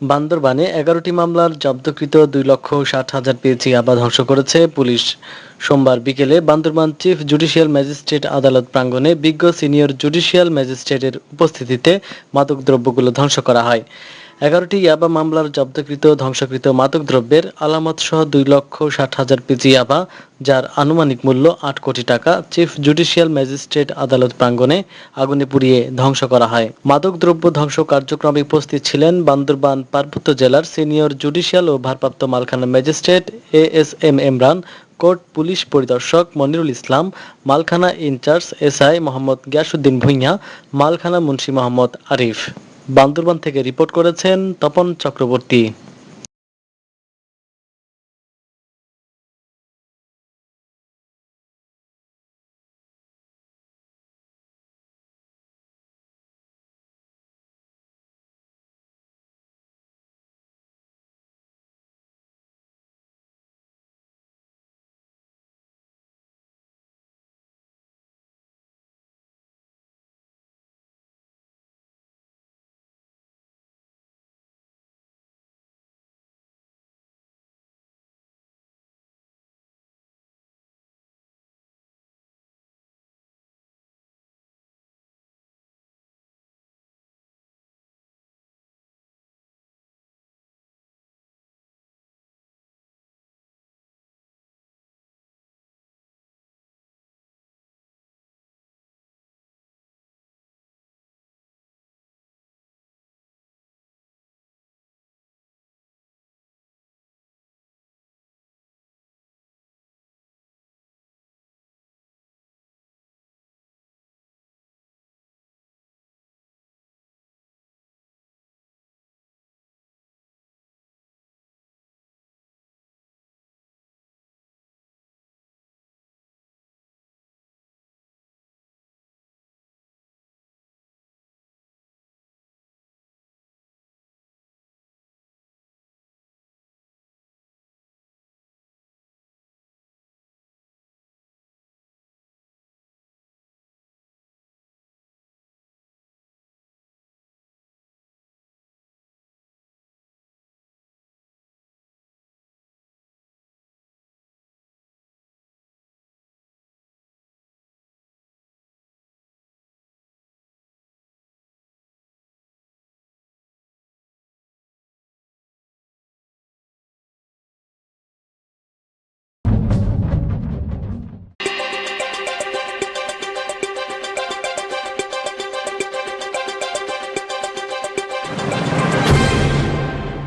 বান্দরবানে এগারোটি মামলার জব্দকৃত দুই লক্ষ ষাট হাজার পেয়েছি আবার ধ্বংস করেছে পুলিশ। সোমবার বিকেলে বান্দরবান চিফ জুডিশিয়াল ম্যাজিস্ট্রেট আদালত প্রাঙ্গণে বিজ্ঞ সিনিয়র জুডিশিয়াল ম্যাজিস্ট্রেটের উপস্থিতিতে মাদকদ্রব্যগুলো ধ্বংস করা হয়। এগারোটি ইয়াবা মামলার জব্দকৃত ধ্বংসকৃত মাদকদ্রব্যের আলামত সহ দুই লক্ষ ষাট হাজার পিজি ইয়াবা, যার আনুমানিক মূল্য আট কোটি টাকা, চিফ জুডিশিয়াল ম্যাজিস্ট্রেট আদালত প্রাঙ্গণে আগুনে পুড়িয়ে ধ্বংস করা হয়। মাদকদ্রব্য ধ্বংস কার্যক্রমে উপস্থিত ছিলেন বান্দরবান পার্বত্য জেলার সিনিয়র জুডিশিয়াল ও ভারপ্রাপ্ত মালখানা magistrate A S M Emran court police পরিদর্শক মনিরুল ইসলাম, মালখানা ইনচার্জ এসআই মোহাম্মদ গিয়াসুদ্দিন ভুঁইয়া, মালখানা মুন্সি মোহাম্মদ আরিফ। বান্দরবান থেকে রিপোর্ট করেছেন তপন চক্রবর্তী।